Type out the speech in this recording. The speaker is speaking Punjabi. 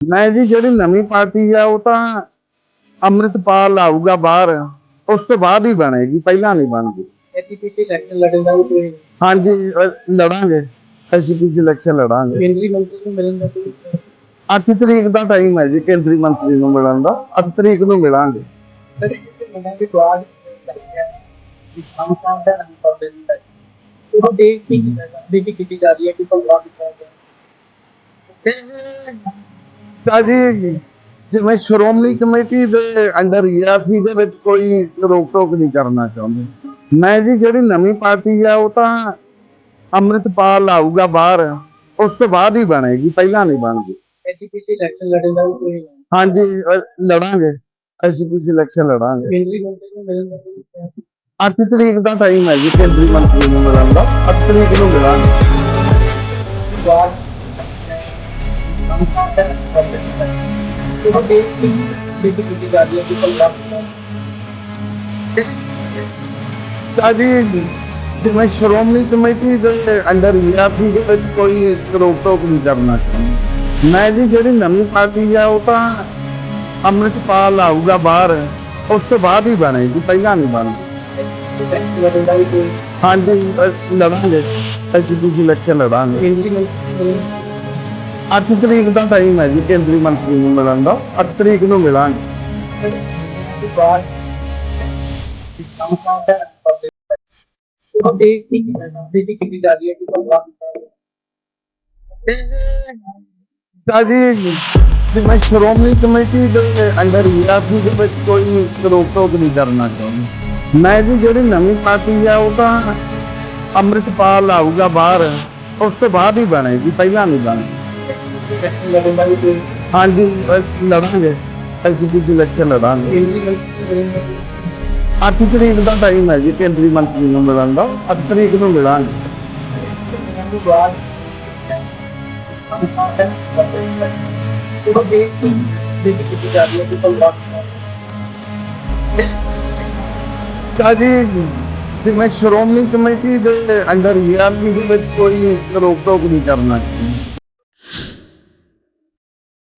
ਮੈਂ ਜੀ ਜਿਹੜੀ ਨਵੀਂ ਪਾਰਟੀ ਆ ਉਹ ਤਾਂ ਅੰਮ੍ਰਿਤਪਾਲ ਆਊਗਾ ਬਾਹਰ ਉਸ ਤੋਂ ਬਾਅਦ ਹੀ ਬਣੇਗੀ ਪਹਿਲਾਂ ਨਹੀਂ ਬਣਦੀ। ਐਜੀਪੀਟੀ ਇਲੈਕਸ਼ਨ ਲੜਨ ਦਾ ਕੋਈ? ਹਾਂਜੀ ਅ, ਲੜਾਂਗੇ ਐਸਪੀਸੀ ਇਲੈਕਸ਼ਨ ਲੜਾਂਗੇ। ਕੇਂਦਰੀ ਮੰਤਰੀ ਨੂੰ ਮਿਲਣ ਦਾ ਕੋਈ 8 ਤਰੀਕ ਦਾ ਟਾਈਮ ਹੈ ਜੀ ਕੇਂਦਰੀ ਮੰਤਰੀ ਨੂੰ ਮਿਲਣ ਦਾ 8 ਤਰੀਕ ਨੂੰ ਮਿਲਾਂਗੇ। ਸਰ ਇਹ ਮਿਲਣ ਦੇ ਬਾਅਦ ਲੱਗਿਆ ਕਿ ਕੰਮ ਕੰਮ ਦਾ ਅਨੁਭਵ ਦੇ ਦਿੰਦਾ ਹੈ ਉਹ ਦੇਖ ਕੇ ਬੇਟੀ ਕੀਤੀ ਜਾ ਰਹੀ ਹੈ ਕਿ ਪੰਜਾਬ ਵਿੱਚ ਤਾਂ ਜੀ ਜਿਵੇਂ ਸ਼੍ਰੋਮਣੀ ਕਮੇਟੀ ਦੇ ਅੰਡਰ ਈਆਰਸੀ ਦੇ ਵਿੱਚ ਕੋਈ ਰੋਕ ਟੋਕ ਨਹੀਂ ਕਰਨਾ ਚਾਹੁੰਦੇ। ਮੈਂ ਜੀ ਜਿਹੜੀ ਨਵੀਂ ਪਾਰਟੀ ਆ ਉਹ ਤਾਂ ਅੰਮ੍ਰਿਤਪਾਲ ਆਊਗਾ ਬਾਹਰ ਉਸ ਤੋਂ ਬਾਅਦ ਹੀ ਬਣੇਗੀ ਪਹਿਲਾਂ ਨਹੀਂ ਬਣਦੀ। ਐਜੀਪੀਟੀ ਇਲੈਕਸ਼ਨ ਲੜਨ ਦਾ ਵੀ ਕੋਈ ਹਾਂਜੀ ਅ, ਲੜਾਂਗੇ ਐਸਪੀਸੀ ਇਲੈਕਸ਼ਨ ਲੜਾਂਗੇ। ਕੇਂਦਰੀ ਮੰਤਰੀ ਨੂੰ ਮਿਲਣ ਦਾ ਕੋਈ 8 ਤਰੀਕ ਦਾ ਟਾਈਮ ਹੈ ਜੀ ਕੇਂਦਰੀ ਮੰਤਰੀ ਨੂੰ ਮਿਲਣ ਦਾ 8 ਤਰੀਕ ਨੂੰ ਮਿਲਾਂਗੇ। ਬਾਅਦ ਕੰਮ ਕੰਮ ਦਾ ਅਨੁਭਵ ਦੇ ਦਿੰਦਾ ਹੈ ਉਹ ਦੇਖ ਕੇ ਬੇਟੀ ਕੀਤੀ ਜਾ ਰਹੀ ਹੈ ਕਿ ਪੰਜਾਬ ਵਿੱਚ ਤਾਂ ਜੀ ਜਿਵੇਂ ਸ਼੍ਰੋਮਣੀ ਕਮੇਟੀ ਦੇ ਅੰਡਰ ਈਆਰਸੀ ਦੇ ਵਿੱਚ ਕੋਈ ਰੋਕ ਟੋਕ ਨਹੀਂ ਕਰਨਾ ਚਾਹੁੰਦੇ ਮੈਂ ਜੀ ਜਿਹੜੀ ਨਵੀਂ ਪਾਰਟੀ ਆ ਉਹ ਤਾਂ ਅੰਮ੍ਰਿਤਪਾਲ ਆਊਗਾ ਬਾਹਰ ਉਸ ਤੋਂ ਬਾਅਦ ਹੀ ਬਣੇਗੀ ਪਹਿਲਾਂ ਨਹੀਂ ਬਣਦੀ ਇਲੈਕਸ਼ਨ ਲੜਨ ਦਾ ਵੀ ਕੋਈ ਹਾਂਜੀ ਅ, ਲੜਾਂਗੇ ਐਸਪੀਸੀ ਇਲੈਕਸ਼ਨ ਲੜਾਂਗੇ 8 ਤਰੀਕ ਦਾ ਟਾਈਮ ਹੈ ਜੀ, ਕੇਂਦਰੀ ਮੰਤਰੀ ਨੂੰ ਮਿਲਣ ਦਾ। 8 ਤਰੀਕ ਨੂੰ ਮਿਲਾਂਗੇ। ਦੇ ਬਾਅਦ ਸ਼੍ਰੋਮਣੀ ਕਮੇਟੀ ਦੇ ਅੰਡਰ ਈਆਰਸੀ ਦੇ ਵਿੱਚ ਕੋਈ ਰੋਕ ਟੋਕ ਨਹੀਂ ਕਰਨਾ ਚਾਹੁੰਦਾ। ਮੈਂ ਜੀ, ਜਿਹੜੀ ਨਵੀਂ ਪਾਰਟੀ ਆ, ਉਹ ਤਾਂ ਅੰਮ੍ਰਿਤਪਾਲ ਆਊਗਾ ਬਾਹਰ, ਉਸ ਤੋਂ ਬਾਅਦ ਹੀ ਬਣੇਗੀ ਪਹਿਲਾਂ ਨਹੀਂ ਬਣਦੀ ਇਲੈਕਸ਼ਨ ਹਾਂਜੀ ਅ, ਲੜਾਂਗੇ ਐਸਪੀਸੀ ਇਲੈਕਸ਼ਨ ਲੜਾਂਗੇ। ਕੇਂਦਰੀ ਮੰਤਰੀ ਨੂੰ ਮਿਲਣ ਦਾ ਕੋਈ 8 ਤਰੀਕ ਦਾ ਟਾਈਮ ਹੈ ਜੀ ਕੇਂਦਰੀ ਮੰਤਰੀ ਨੂੰ ਮਿਲਣ ਦਾ। 8 ਤਰੀਕ ਨੂੰ ਮਿਲਾਂਗੇ। ਦੇ ਬਾਅਦ ਕੰਮ ਸ਼੍ਰੋਮਣੀ ਕਮੇਟੀ ਦੇ ਅੰਦਰ ਈਆਰਸੀ ਦੇ ਕੋਈ ਰੋਕ ਟੋਕ ਨਹੀਂ ਕਰਨਾ।